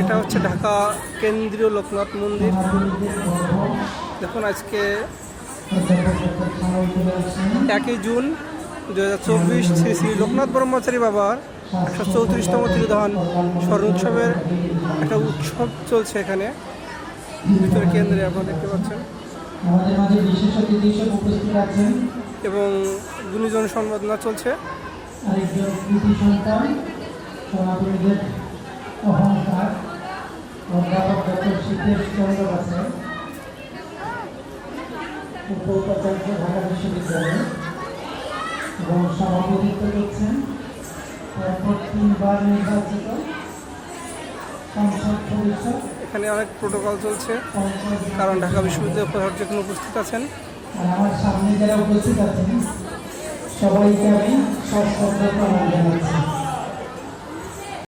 এটা হচ্ছে ঢাকা কেন্দ্রীয় লোকনাথ মন্দির। দেখুন, আজকে একই জুন দু হাজার চব্বিশ শ্রী শ্রী লোকনাথ ব্রহ্মচারী বাবার একশো চৌত্রিশতম তিরোধান স্মরণ উৎসবের একটা উৎসব চলছে এখানে। ভিতরে কেন্দ্রে আপনারা দেখতে পাচ্ছেন। আমাদের মাঝে বিশেষ অতিথি হিসেবে উপস্থিত আছেন এবং গুণীজন সম্বর্ধনা চলছে। আরেকজন কৃতি সন্তান সনাতনীদের অহংকার অধ্যাপক ডক্টর সিদ্ধেশ চন্দ্র উপ উপাচার্য ঢাকা বিশ্ববিদ্যালয় এবং সভাপতিত্ব করছেন তারপর তিনবার নির্বাচিত সংসদ সদস্য এখানে অনেক প্রোটোকল চলছে কারণ ঢাকা বিশ্ববিদ্যালয়ের উপাচার্য এখানে উপস্থিত আছেন। সবাইকে আমি সব